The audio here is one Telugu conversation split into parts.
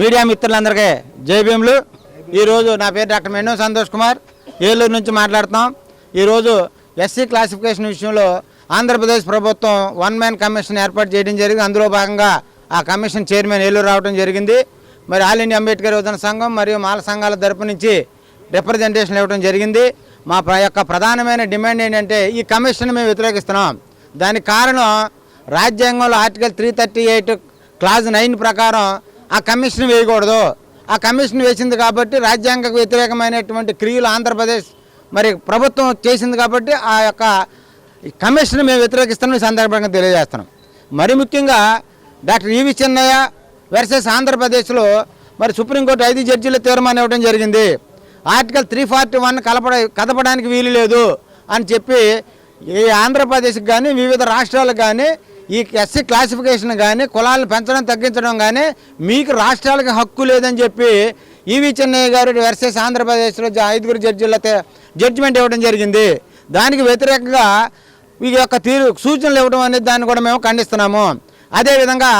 మీడియా మిత్రులందరికీ జై భీములు. ఈరోజు నా పేరు డాక్టర్ మెండో సంతోష్ కుమార్. ఏలూరు నుంచి మాట్లాడుతున్నాం. ఈరోజు ఎస్సీ క్లాసిఫికేషన్ విషయంలో ఆంధ్రప్రదేశ్ ప్రభుత్వం వన్ మ్యాన్ కమిషన్ ఏర్పాటు చేయడం జరిగింది. అందులో భాగంగా ఆ కమిషన్ చైర్మన్ ఏలూరు రావడం జరిగింది. మరి ఆల్ ఇండియా అంబేద్కర్ యువజన సంఘం మరియు మాల సంఘాల తరపు నుంచి రిప్రజెంటేషన్ ఇవ్వడం జరిగింది. మా యొక్క ప్రధానమైన డిమాండ్ ఏంటంటే ఈ కమిషన్ మేము వ్యతిరేకిస్తున్నాం. దానికి కారణం రాజ్యాంగంలో article three thirty eight clause nine ప్రకారం ఆ కమిషన్ వేయకూడదు. ఆ కమిషన్ వేసింది కాబట్టి రాజ్యాంగ వ్యతిరేకమైనటువంటి క్రియలు ఆంధ్రప్రదేశ్ మరి ప్రభుత్వం చేసింది కాబట్టి ఆ యొక్క ఈ కమిషన్ మేము వ్యతిరేకిస్తున్నాం ఈ సందర్భంగా తెలియజేస్తున్నాం. మరి ముఖ్యంగా డాక్టర్ ఈవి చెన్నయ్య వర్సెస్ ఆంధ్రప్రదేశ్లో మరి సుప్రీంకోర్టు ఐదు జడ్జీల తీర్మానం ఇవ్వడం జరిగింది. ఆర్టికల్ త్రీ ఫార్టీ వన్ కలపడ కదపడానికి వీలు లేదు అని చెప్పి ఈ ఆంధ్రప్రదేశ్కి కానీ వివిధ రాష్ట్రాలకు కానీ ఈ ఎస్సీ క్లాసిఫికేషన్ కానీ కులాలను పెంచడం తగ్గించడం కానీ మీకు రాష్ట్రాలకు హక్కు లేదని చెప్పి ఈవి చెన్నయ్య గారు వర్సెస్ ఆంధ్రప్రదేశ్లో ఐదుగురు జడ్జిల జడ్జిమెంట్ ఇవ్వడం జరిగింది. దానికి వ్యతిరేకంగా ఈ యొక్క తీరు సూచనలు ఇవ్వడం అనేది దాన్ని కూడా మేము ఖండిస్తున్నాము. అదేవిధంగా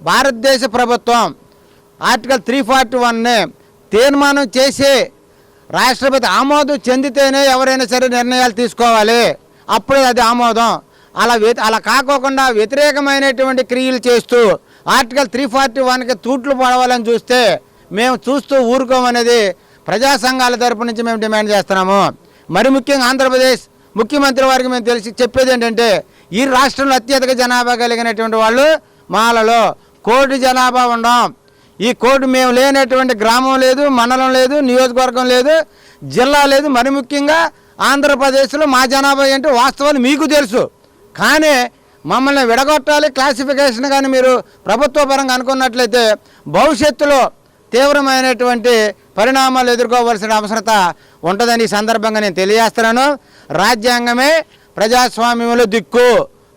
భారతదేశ ప్రభుత్వం ఆర్టికల్ త్రీ ఫార్టీ వన్ని తీర్మానం చేసి రాష్ట్రపతి ఆమోదం చెందితేనే ఎవరైనా సరే నిర్ణయాలు తీసుకోవాలి. అప్పుడే అది ఆమోదం. అలా అలా కాకోకుండా వ్యతిరేకమైనటువంటి క్రియలు చేస్తూ ఆర్టికల్ త్రీ ఫార్టీ వన్కి తూట్లు పడవాలని చూస్తే మేము చూస్తూ ఊరుకోమనేది ప్రజా సంఘాల తరపు నుంచి మేము డిమాండ్ చేస్తున్నాము. మరి ముఖ్యంగా ఆంధ్రప్రదేశ్ ముఖ్యమంత్రి వారికి మేము తెలిసి చెప్పేది ఏంటంటే ఈ రాష్ట్రంలో అత్యధిక జనాభా కలిగినటువంటి వాళ్ళు మాలలో కోటి జనాభా ఉండం. ఈ కోటి మేము లేనటువంటి గ్రామం లేదు మండలం లేదు నియోజకవర్గం లేదు జిల్లా లేదు. మరి ముఖ్యంగా ఆంధ్రప్రదేశ్లో మా జనాభా ఏంటో వాస్తవాలు మీకు తెలుసు. కానీ మమ్మల్ని విడగొట్టాలి క్లాసిఫికేషన్ కానీ మీరు ప్రభుత్వ పరంగా అనుకున్నట్లయితే భవిష్యత్తులో తీవ్రమైనటువంటి పరిణామాలు ఎదుర్కోవాల్సిన అవసరత ఉంటుందని ఈ సందర్భంగా నేను తెలియజేస్తున్నాను. రాజ్యాంగమే ప్రజాస్వామ్యంలో దిక్కు.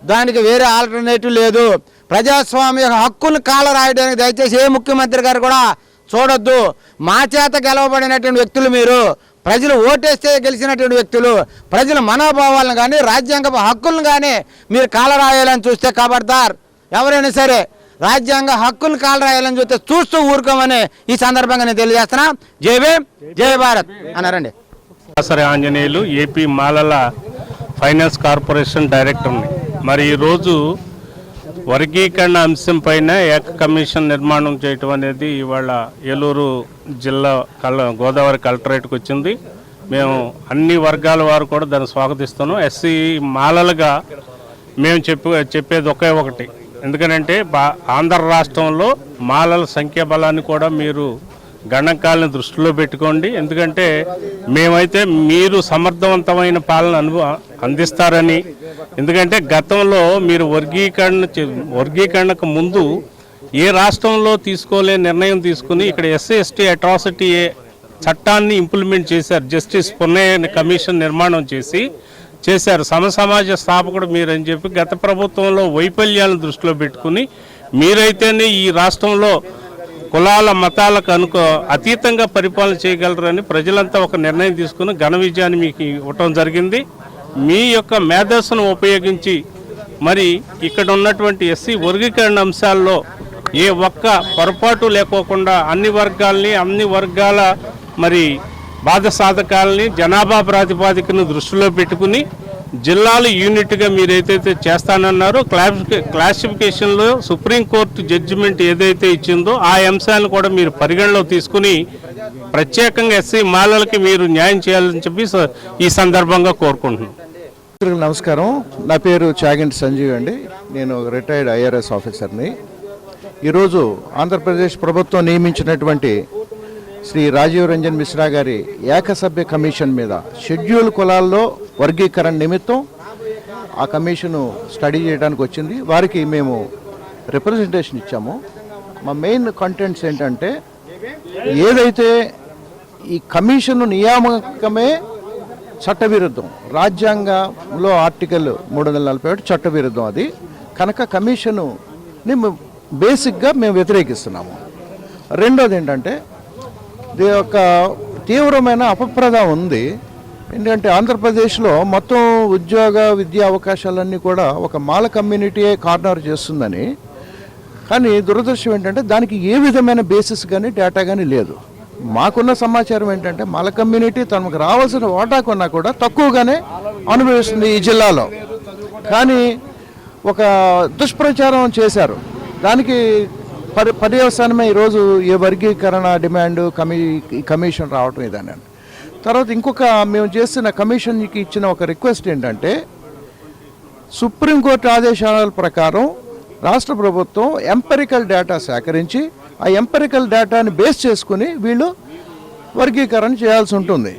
దానికి వేరే ఆల్టర్నేటివ్ లేదు. ప్రజాస్వామ్య హక్కును కాల రాయడానికి దయచేసి ఏ ముఖ్యమంత్రి గారు కూడా చూడొద్దు. మా చేత గెలవబడినటువంటి వ్యక్తులు మీరు. ప్రజలు ఓటేస్తే గెలిచినటువంటి వ్యక్తులు ప్రజల మనోభావాలను కానీ రాజ్యాంగ హక్కులను కానీ మీరు కాలరాయాలని చూస్తే కాబడతారు. ఎవరైనా సరే రాజ్యాంగ హక్కులు కాలరాయాలని చూస్తే చూస్తూ ఊరుకోమని ఈ సందర్భంగా నేను తెలియజేస్తున్నా. జై భీమ్ జై భారత్ అన్నారండి. దాసరి ఆంజనేయులు ఏపీ మాలల ఫైనాన్స్ కార్పొరేషన్ డైరెక్టర్ని. మరి ఈరోజు వర్గీకరణ అంశం పైన ఏక కమిషన్ నిర్మాణం చేయటం అనేది ఇవాళ ఏలూరు జిల్లా కల గోదావరి కలెక్టరేట్కి వచ్చింది. మేము అన్ని వర్గాల వారు కూడా దాన్ని స్వాగతిస్తున్నాం. ఎస్సీ మాలలుగా మేము చెప్పు చెప్పేది ఒకే ఒకటి. ఎందుకనంటే బా ఆంధ్ర రాష్ట్రంలో మాలల సంఖ్యాబలాన్ని కూడా మీరు గణకాలను దృష్టిలో పెట్టుకోండి. ఎందుకంటే మేమైతే మీరు సమర్థవంతమైన పాలన అనుభవ అందిస్తారని. ఎందుకంటే గతంలో మీరు వర్గీకరణ చే- వర్గీకరణకు ముందు ఏ రాష్ట్రంలో తీసుకోలే నిర్ణయం తీసుకుని ఇక్కడ ఎస్సీ ఎస్టీ అట్రాసిటీ చట్టాన్ని ఇంప్లిమెంట్ చేశారు. జస్టిస్ పున్నయ్య కమిషన్ నిర్మాణం చేసి చేశారు. సమసమాజ స్థాపకుడు మీరని చెప్పి గత ప్రభుత్వంలో వైఫల్యాలను దృష్టిలో పెట్టుకుని మీరైతేనే ఈ రాష్ట్రంలో కులాల మతాలకు అనుకో అతీతంగా పరిపాలన చేయగలరని ప్రజలంతా ఒక నిర్ణయం తీసుకుని ఘన విజయాన్ని మీకు ఇవ్వటం జరిగింది. మీ యొక్క మేధస్సును ఉపయోగించి మరి ఇక్కడ ఉన్నటువంటి ఎస్సీ వర్గీకరణ అంశాల్లో ఏ ఒక్క పొరపాటు లేకోకుండా అన్ని వర్గాల్ని అన్ని వర్గాల మరి బాధ సాధకాలని జనాభా ప్రాతిపాదికను దృష్టిలో పెట్టుకుని జిల్లాలు యూనిట్గా మీరు ఏదైతే చేస్తానన్నారో. క్లాసిఫి క్లాసిఫికేషన్లో సుప్రీంకోర్టు జడ్జిమెంట్ ఏదైతే ఇచ్చిందో ఆ అంశాలను కూడా మీరు పరిగణలో తీసుకుని ప్రత్యేకంగా ఎస్సీ మాలలకి మీరు న్యాయం చేయాలని చెప్పి స- ఈ సందర్భంగా కోరుకుంటున్నాను నమస్కారం. నా పేరు చాగంటి సంజీవ్ అండి. నేను రిటైర్డ్ ఐఆర్ఎస్ ఆఫీసర్ని. ఈరోజు ఆంధ్రప్రదేశ్ ప్రభుత్వం నియమించినటువంటి శ్రీ రాజీవ్ రంజన్ మిశ్రా గారి ఏకసభ్య కమిషన్ మీద షెడ్యూల్ కులాల్లో వర్గీకరణ నిమిత్తం ఆ కమిషను స్టడీ చేయడానికి వచ్చింది. వారికి మేము రిప్రజెంటేషన్ ఇచ్చాము. మా మెయిన్ కంటెంట్స్ ఏంటంటే ఏదైతే ఈ కమిషన్ నియామకమే చట్టవిరుద్ధం రాజ్యాంగంలో ఆర్టికల్ మూడు వందల నలభై ఒకటి చట్టవిరుద్ధం అది కనుక కమిషనుని బేసిక్గా మేము వ్యతిరేకిస్తున్నాము. రెండోది ఏంటంటే ఇది ఒక తీవ్రమైన అపప్రద ఉంది. ఎందుకంటే ఆంధ్రప్రదేశ్లో మొత్తం ఉద్యోగ విద్యా అవకాశాలన్నీ కూడా ఒక మాల కమ్యూనిటీయే కార్నర్ చేస్తుందని. కానీ దురదృష్టం ఏంటంటే దానికి ఏ విధమైన బేసిస్ కానీ డేటా కానీ లేదు. మాకున్న సమాచారం ఏంటంటే మాల కమ్యూనిటీ తమకు రావాల్సిన ఓటా కొన్నా కూడా తక్కువగానే అనుభవిస్తుంది ఈ జిల్లాలో. కానీ ఒక దుష్ప్రచారం చేశారు. దానికి పరి పర్యవసానమే ఈరోజు ఏ వర్గీకరణ డిమాండ్ కమి కమిషన్ రావటం ఇదని తర్వాత ఇంకొక మేము చేస్తున్న కమిషన్కి ఇచ్చిన ఒక రిక్వెస్ట్ ఏంటంటే సుప్రీంకోర్టు ఆదేశాల ప్రకారం రాష్ట్ర ప్రభుత్వం ఎంపెరికల్ డేటా సేకరించి ఆ ఎంపెరికల్ డేటాని బేస్ చేసుకుని వీళ్ళు వర్గీకరణ చేయాల్సి ఉంటుంది.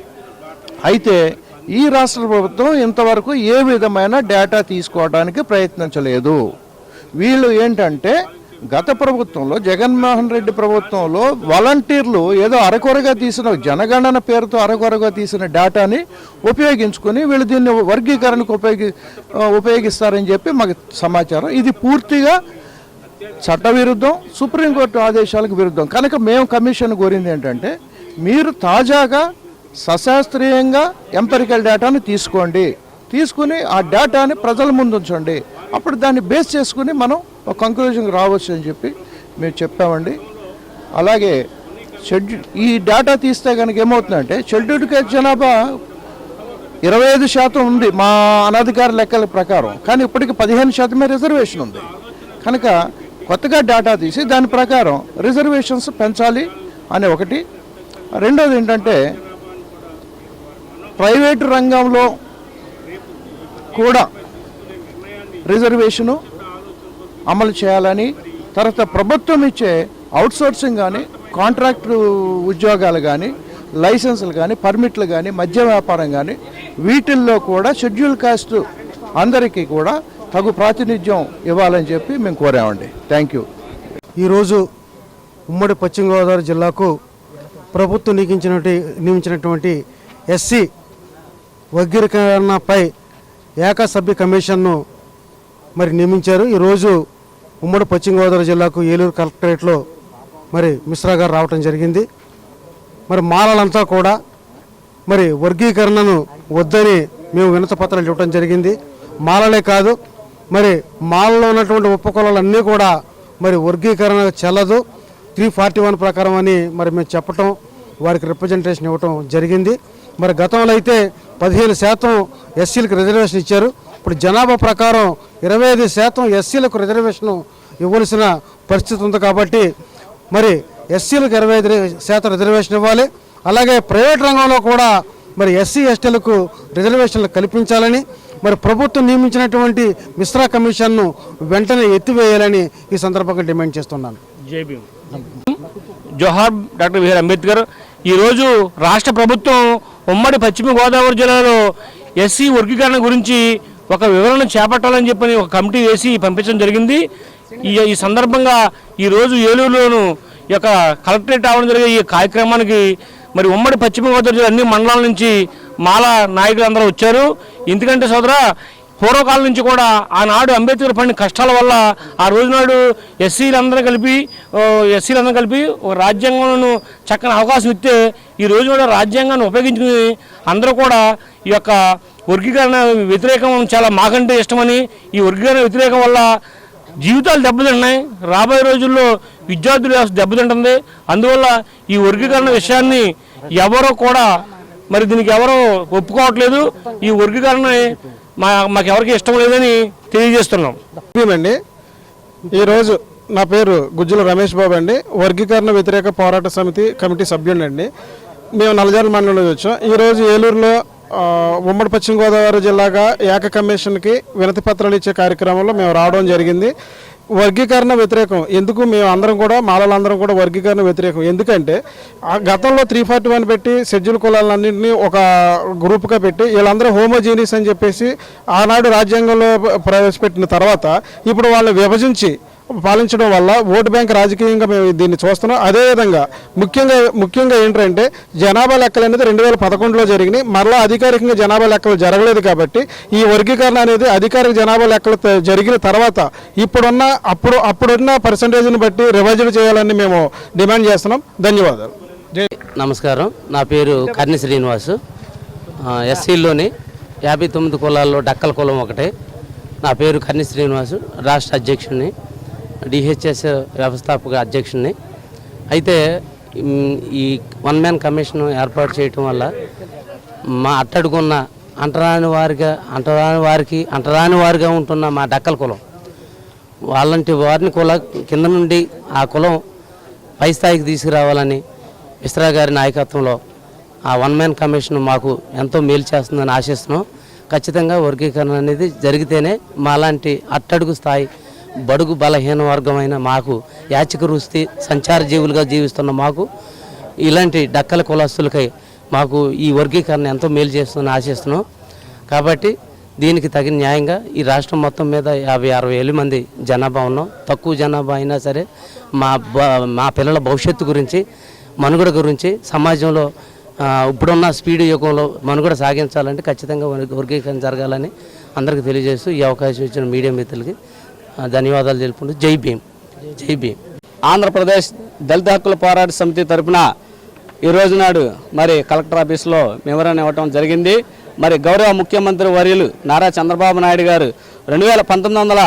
అయితే ఈ రాష్ట్ర ప్రభుత్వం ఇంతవరకు ఏ విధమైన డేటా తీసుకోవడానికి ప్రయత్నించలేదు. వీళ్ళు ఏంటంటే గత ప్రభుత్వంలో జగన్మోహన్ రెడ్డి ప్రభుత్వంలో వాలంటీర్లు ఏదో అరకొరగా తీసిన జనగణన పేరుతో అరకొరగా తీసిన డేటాని ఉపయోగించుకొని వీళ్ళు దీన్ని వర్గీకరణకు ఉపయోగి ఉపయోగిస్తారని చెప్పి మాకు సమాచారం. ఇది పూర్తిగా చట్టవిరుద్ధం సుప్రీంకోర్టు ఆదేశాలకు విరుద్ధం. కనుక మేము కమిషన్ కోరింది ఏంటంటే మీరు తాజాగా సశాస్త్రీయంగా ఎంపెరికల్ డేటాను తీసుకోండి. తీసుకుని ఆ డేటాని ప్రజల ముందు ఉంచండి. అప్పుడు దాన్ని బేస్ చేసుకుని మనం ఒక కంక్లూజన్కి రావచ్చు అని చెప్పి మేము చెప్పామండి. అలాగే షెడ్యూల్ ఈ డేటా తీస్తే కనుక ఏమవుతుందంటే షెడ్యూల్డ్ కేసు జనాభా ఇరవై ఐదు శాతం ఉంది మా అనధికార లెక్కల ప్రకారం. కానీ ఇప్పటికి పదిహేను శాతమే రిజర్వేషన్ ఉంది. కనుక కొత్తగా డేటా తీసి దాని ప్రకారం రిజర్వేషన్స్ పెంచాలి అనే ఒకటి. రెండోది ఏంటంటే ప్రైవేటు రంగంలో కూడా రిజర్వేషను అమలు చేయాలని తర్వాత ప్రభుత్వం ఇచ్చే అవుట్సోర్సింగ్ కానీ కాంట్రాక్ట్ ఉద్యోగాలు కానీ లైసెన్సులు కానీ పర్మిట్లు కానీ మద్య వ్యాపారం కానీ వీటిల్లో కూడా షెడ్యూల్ కాస్ట్ అందరికీ కూడా తగు ప్రాతినిధ్యం ఇవ్వాలని చెప్పి మేము కోరామండి. థ్యాంక్ యూ ఈరోజు ఉమ్మడి పశ్చిమ గోదావరి జిల్లాకు ప్రభుత్వం నియమించినటువంటి నియమించినటువంటి ఎస్సీ వర్గీకరణపై ఏకసభ్య కమిషన్ను మరి నియమించారు. ఈరోజు ఉమ్మడి పశ్చిమ గోదావరి జిల్లాకు ఏలూరు కలెక్టరేట్లో మరి మిశ్రా గారు రావటం జరిగింది. మరి మాలలంతా కూడా మరి వర్గీకరణను వద్దని మేము వినత పత్రాలు ఇవ్వటం జరిగింది. మాలలే కాదు మరి మాలలో ఉన్నటువంటి ఉపకులాలన్నీ కూడా మరి వర్గీకరణ చెల్లదు. త్రీ ఫార్టీ వన్ ప్రకారం అని మరి మేము చెప్పటం వారికి రిప్రజెంటేషన్ ఇవ్వటం జరిగింది. మరి గతంలో అయితే పదిహేను శాతం ఎస్సీలకు రిజర్వేషన్ ఇచ్చారు. ఇప్పుడు జనాభా ప్రకారం ఇరవై ఐదు శాతం ఎస్సీలకు రిజర్వేషన్ ఇవ్వాల్సిన పరిస్థితి ఉంది కాబట్టి మరి ఎస్సీలకు ఇరవై ఐదు శాతం రిజర్వేషన్ ఇవ్వాలి. అలాగే ప్రైవేట్ రంగంలో కూడా మరి ఎస్సీ ఎస్టీలకు రిజర్వేషన్లు కల్పించాలని మరి ప్రభుత్వం నియమించినటువంటి మిశ్రా కమిషన్ను వెంటనే ఎత్తివేయాలని ఈ సందర్భంగా డిమాండ్ చేస్తున్నాను. జోహార్ డాక్టర్ బిఆర్ అంబేద్కర్ ఈరోజు రాష్ట్ర ప్రభుత్వం ఉమ్మడి పశ్చిమ గోదావరి జిల్లాలో ఎస్సీ వర్గీకరణ గురించి ఒక వివరణ చేపట్టాలని చెప్పని ఒక కమిటీ వేసి పంపించడం జరిగింది. ఈ ఈ సందర్భంగా ఈరోజు ఏలూరులోను ఈ యొక్క కలెక్టరేట్ రావడం జరిగే ఈ కార్యక్రమానికి మరి ఉమ్మడి పశ్చిమ గోదావరి జిల్లా అన్ని మండలాల నుంచి మాల నాయకులు అందరూ వచ్చారు. ఎందుకంటే సోదరా పూర్వకాలం నుంచి కూడా ఆనాడు అంబేద్కర్ పడిన కష్టాల వల్ల ఆ రోజునాడు ఎస్సీలందరూ కలిపి ఎస్సీలందరూ కలిపి ఒక రాజ్యాంగంలో చక్కని అవకాశం ఇస్తే ఈ రోజు కూడా రాజ్యాంగాన్ని ఉపయోగించుకుని అందరూ కూడా ఈ యొక్క వర్గీకరణ వ్యతిరేకం చాలా మాకంటే ఇష్టమని ఈ వర్గీకరణ వ్యతిరేకం వల్ల జీవితాలు దెబ్బతింటున్నాయి రాబోయే రోజుల్లో విద్యార్థుల వ్యవస్థ దెబ్బతింటుంది. అందువల్ల ఈ వర్గీకరణ విషయాన్ని ఎవరో కూడా మరి దీనికి ఎవరో ఒప్పుకోవట్లేదు. ఈ వర్గీకరణ మా మాకు ఎవరికి ఇష్టం లేదని తెలియజేస్తున్నాం. అండి ఈరోజు నా పేరు గుజ్జుల రమేష్ బాబు అండి. వర్గీకరణ వ్యతిరేక పోరాట సమితి కమిటీ సభ్యుడినండి మేము నలజాల మండలంలో వచ్చాం. ఈరోజు ఏలూరులో ఉమ్మడి పశ్చిమ గోదావరి జిల్లాగా ఏక కమిషన్కి వినతి పత్రాలు ఇచ్చే కార్యక్రమంలో మేము రావడం జరిగింది. వర్గీకరణ వ్యతిరేకం. ఎందుకు మేము అందరం కూడా మాలలందరం కూడా వర్గీకరణ వ్యతిరేకం. ఎందుకంటే ఆ గతంలో త్రీ ఫార్టీ వన్ పెట్టి షెడ్యూల్ కులాలన్నింటినీ ఒక గ్రూప్గా పెట్టి వీళ్ళందరూ హోమోజీనియస్ అని చెప్పేసి ఆనాడు రాజ్యాంగంలో ప్రవేశపెట్టిన తర్వాత ఇప్పుడు వాళ్ళని విభజించి పాలించడం వల్ల ఓటు బ్యాంక్ రాజకీయంగా మేము దీన్ని చూస్తున్నాం. అదేవిధంగా ముఖ్యంగా ముఖ్యంగా ఏంటంటే జనాభా లెక్కలు అనేది రెండు వేల పదకొండులో జరిగినాయి. మరలా అధికారికంగా జనాభా లెక్కలు జరగలేదు కాబట్టి ఈ వర్గీకరణ అనేది అధికారిక జనాభా లెక్కలు జరిగిన తర్వాత ఇప్పుడున్న అప్పుడు అప్పుడున్న పర్సంటేజ్ని బట్టి రివైజ్డ్ చేయాలని మేము డిమాండ్ చేస్తున్నాం. ధన్యవాదాలు. నమస్కారం. నా పేరు కర్ణి శ్రీనివాసు. ఆ, ఎస్సీల్లోని యాభై తొమ్మిది కులాల్లో డక్కల కులం ఒకటే. నా పేరు కర్ణి శ్రీనివాసు రాష్ట్ర అధ్యక్షుడిని. డిహెచ్ఎస్ వ్యవస్థాపక అధ్యక్షుడిని అయితే ఈ వన్ మ్యాన్ కమిషన్ ఏర్పాటు చేయటం వల్ల మా అట్టడుగున్న అంటరాని వారిగా అంటరాని వారికి అంటరాని వారిగా ఉంటున్న మా డక్కల కులం. వాళ్ళంటి వారిని కుల కింద నుండి ఆ కులం పై స్థాయికి తీసుకురావాలని మిశ్రా గారి నాయకత్వంలో ఆ వన్ మ్యాన్ కమిషన్ మాకు ఎంతో మేలు చేస్తుందని ఆశిస్తున్నాం. ఖచ్చితంగా వర్గీకరణ అనేది జరిగితేనే మాలాంటి అట్టడుగు స్థాయి బడుగు బలహీన వర్గమైన మాకు యాచిక వృత్తి సంచార జీవులుగా జీవిస్తున్న మాకు ఇలాంటి డక్కల కులస్తులకై మాకు ఈ వర్గీకరణ ఎంతో మేలు చేస్తుందని ఆశిస్తున్నాం. కాబట్టి దీనికి తగిన న్యాయంగా ఈ రాష్ట్రం మొత్తం మీద యాభై అరవై వేల మంది జనాభా ఉన్నాం. తక్కువ జనాభా అయినా సరే మా బ- మా పిల్లల భవిష్యత్తు గురించి మనుగడ గురించి సమాజంలో ఇప్పుడున్న స్పీడ్ యుగంలో మనుగడ సాగించాలంటే ఖచ్చితంగా వర్గీకరణ జరగాలని అందరికీ తెలియజేస్తూ ఈ అవకాశం ఇచ్చిన మీడియా మిత్రులకి ధన్యవాదాలు తెలుపుకుంటూ జై భీమ్. జై భీమ్. ఆంధ్రప్రదేశ్ దళిత హక్కుల పోరాట సమితి తరఫున ఈ రోజు నాడు మరి కలెక్టర్ ఆఫీస్లో వివరణ ఇవ్వటం జరిగింది. మరి గౌరవ ముఖ్యమంత్రి వర్యులు నారా చంద్రబాబు నాయుడు గారు రెండు వేల పంతొమ్మిది వందల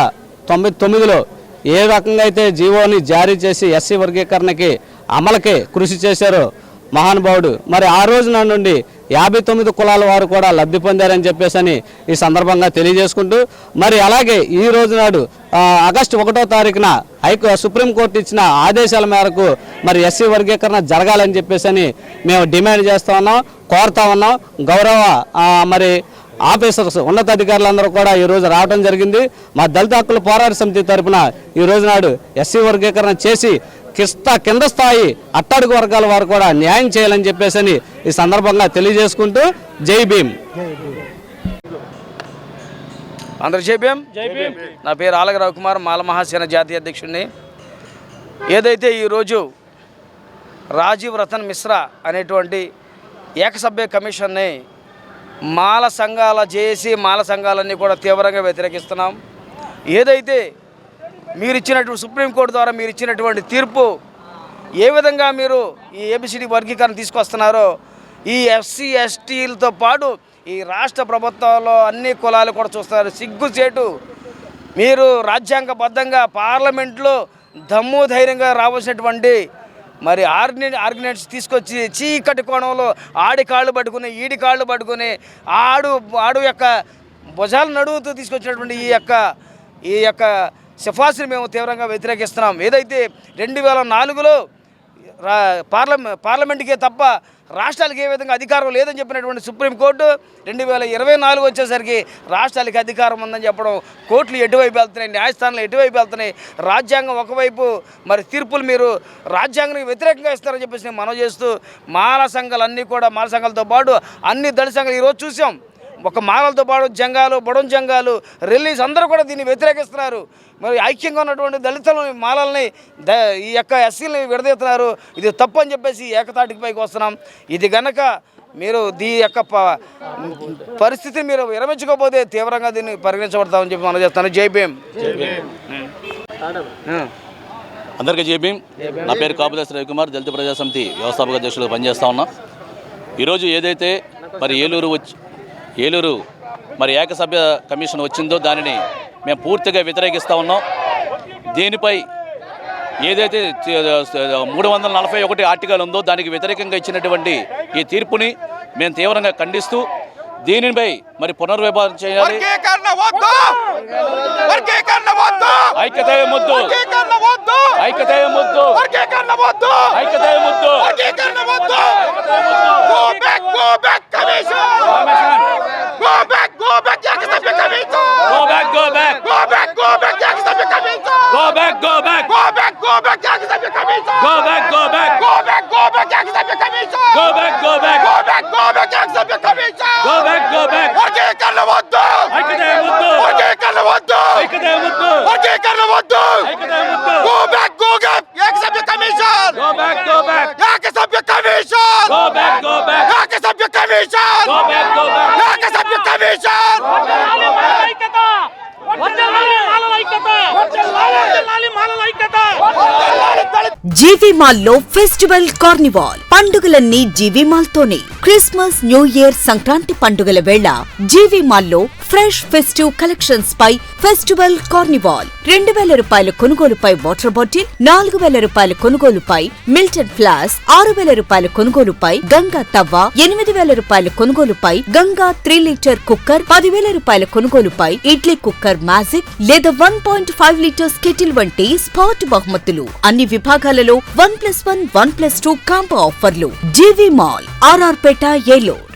తొంభై తొమ్మిదిలో ఏ రకంగా అయితే జీవోని జారీ చేసి ఎస్సీ వర్గీకరణకి అమలకి కృషి చేశారో మహానుభావుడు. మరి ఆ రోజున నుండి యాభై తొమ్మిది కులాల వారు కూడా లబ్ధి పొందారని చెప్పేసి ఈ సందర్భంగా తెలియజేసుకుంటూ మరి అలాగే ఈ రోజు నాడు ఆగస్టు ఒకటో తారీఖున హైకో సుప్రీంకోర్టు ఇచ్చిన ఆదేశాల మేరకు మరి ఎస్సీ వర్గీకరణ జరగాలని చెప్పేసి మేము డిమాండ్ చేస్తా ఉన్నాం కోరుతా ఉన్నాం. గౌరవ మరి ఆఫీసర్స్ ఉన్నతాధికారులందరూ కూడా ఈ రోజు రావడం జరిగింది. మా దళిత హక్కుల పోరాట సమితి తరఫున ఈ రోజు నాడు ఎస్సీ వర్గీకరణ చేసి కిస్త కింద స్థాయి అట్టడుగు వర్గాల వారు కూడా న్యాయం చేయాలని చెప్పేసి ఈ సందర్భంగా తెలియజేసుకుంటూ జై భీమ్. అందరికి జైభీం నా పేరు ఆలగ రవికుమార్ మాల మహాసేన జాతీయ అధ్యక్షుడిని. ఏదైతే ఈరోజు రాజీవ్ రతన్ మిశ్రా అనేటువంటి ఏకసభ్య కమిషన్ని మాల సంఘాల జేఏసీ మాల సంఘాలన్నీ కూడా తీవ్రంగా వ్యతిరేకిస్తున్నాం. ఏదైతే మీరు ఇచ్చినటువంటి సుప్రీంకోర్టు ద్వారా మీరు ఇచ్చినటువంటి తీర్పు ఏ విధంగా మీరు ఈ ఏబిసిడి వర్గీకరణ తీసుకొస్తున్నారో ఈ ఎస్సీ ఎస్టీలతో పాటు ఈ రాష్ట్ర ప్రభుత్వంలో అన్ని కులాలు కూడా చూస్తున్నారు. సిగ్గుచేటు మీరు రాజ్యాంగబద్ధంగా పార్లమెంట్లో దమ్ము ధైర్యంగా రావాల్సినటువంటి మరి ఆర్గనై ఆర్గనైజ్ తీసుకొచ్చి చీకటి కోణంలో ఆడి కాళ్ళు పట్టుకుని ఈడి కాళ్ళు పట్టుకుని ఆడు ఆడు యొక్క భుజాలు నడువుతూ తీసుకొచ్చినటువంటి ఈ యొక్క ఈ యొక్క సిఫార్సును మేము తీవ్రంగా వ్యతిరేకిస్తున్నాం. ఏదైతే రెండు వేల నాలుగులో రా పార్లమె పార్లమెంట్కే తప్ప రాష్ట్రాలకు ఏ విధంగా అధికారం లేదని చెప్పినటువంటి సుప్రీంకోర్టు రెండు వేల ఇరవై నాలుగు వచ్చేసరికి రాష్ట్రాలకి అధికారం ఉందని చెప్పడం కోర్టులు ఎటువైపు వెళ్తున్నాయి న్యాయస్థానాలు ఎటువైపు వెళ్తున్నాయి రాజ్యాంగం ఒకవైపు మరి తీర్పులు మీరు రాజ్యాంగానికి వ్యతిరేకంగా ఇస్తారని చెప్పేసి నేను చేస్తూ మాల సంఘాలన్నీ కూడా మాల సంఘాలతో పాటు అన్ని దళిత సంఘాలు ఈరోజు చూసాం. ఒక మాలలతో పాటు జంగాలు బొడం జంగాలు రిలీజ్ అందరూ కూడా దీన్ని వ్యతిరేకిస్తున్నారు. మరి ఐక్యంగా ఉన్నటువంటి దళితులని మాలల్ని ద ఈ యొక్క ఎస్సీలని విడదీస్తున్నారు. ఇది తప్పు అని చెప్పేసి ఏకతాటికి పైకి వస్తున్నాం. ఇది గనక మీరు దీ యొక్క ప- పరిస్థితిని మీరు విరమించుకోకపోతే తీవ్రంగా దీన్ని పరిగణించబడతామని చెప్పి మనం చేస్తాను జై భీమ్. అందరికీ జై భీమ్. నా పేరు కాపుదాస్ రవికుమార్ దళిత ప్రజా సమితి వ్యవస్థాపక అధ్యక్షులుగా పనిచేస్తా ఉన్నా. ఈరోజు ఏదైతే మరి ఏలూరు వచ్చి ఏలూరు మరి ఏకసభ్య కమిషన్ వచ్చిందో దానిని మేము పూర్తిగా వ్యతిరేకిస్తూ ఉన్నాం. దీనిపై ఏదైతే మూడు వందల నలభై ఒకటి ఆర్టికల్ ఉందో దానికి వ్యతిరేకంగా ఇచ్చినటువంటి ఈ తీర్పుని మేము తీవ్రంగా ఖండిస్తూ దీనిపై మరి పునర్విభాగం చేయాలి. ఐక్యత ముద్దు ఐక్యత ముద్దు ఐక్యత ముద్దు Go back, go back. Go back, go back, jak sobie kamicą. Go back, go back. Go back, go back, jak sobie kamicą. Go back, go back. Go back, go back, jak sobie kamicą. Go back, go back. Odzie karno wodno. Aikada wodno. Odzie karno wodno. Aikada wodno. Odzie karno wodno. Aikada wodno. Go back, go back, jak sobie kamicą. Go back, go back. Jak sobie kamicą. Go back, go back. Jak sobie kamicą. Go back, go back. Jak sobie kamicą. Go back, go back. జీవి మాల్లో ఫెస్టివల్ కార్నివాల్. పండుగలన్నీ జీవి మాల్ తోనే క్రిస్మస్ న్యూ ఇయర్ సంక్రాంతి పండుగల వేళ జీవి మాల్లో ఫ్రెష్ ఫెస్టివ్ కలెక్షన్స్ పై ఫెస్టివల్ కార్నివాల్. రెండు వేల రూపాయల కొనుగోలుపై వాటర్ బాటిల్ నాలుగు వేల రూపాయల కొనుగోలుపై మిల్టన్ ఫ్లాస్ ఆరు వేల రూపాయల కొనుగోలుపై గంగా తవ్వ ఎనిమిది వేల రూపాయల కొనుగోలుపై గంగా త్రీ లీటర్ కుక్కర్ పదివేల రూపాయల కొనుగోలుపై ఇడ్లీ కుక్కర్ మ్యాజిక్ లేదా one point five litres kettle వంటి స్పాట్ బహుమతులు. అన్ని విభాగాలలో one plus one one plus two combo ఆఫర్లు GV mall RR Peta Eluru.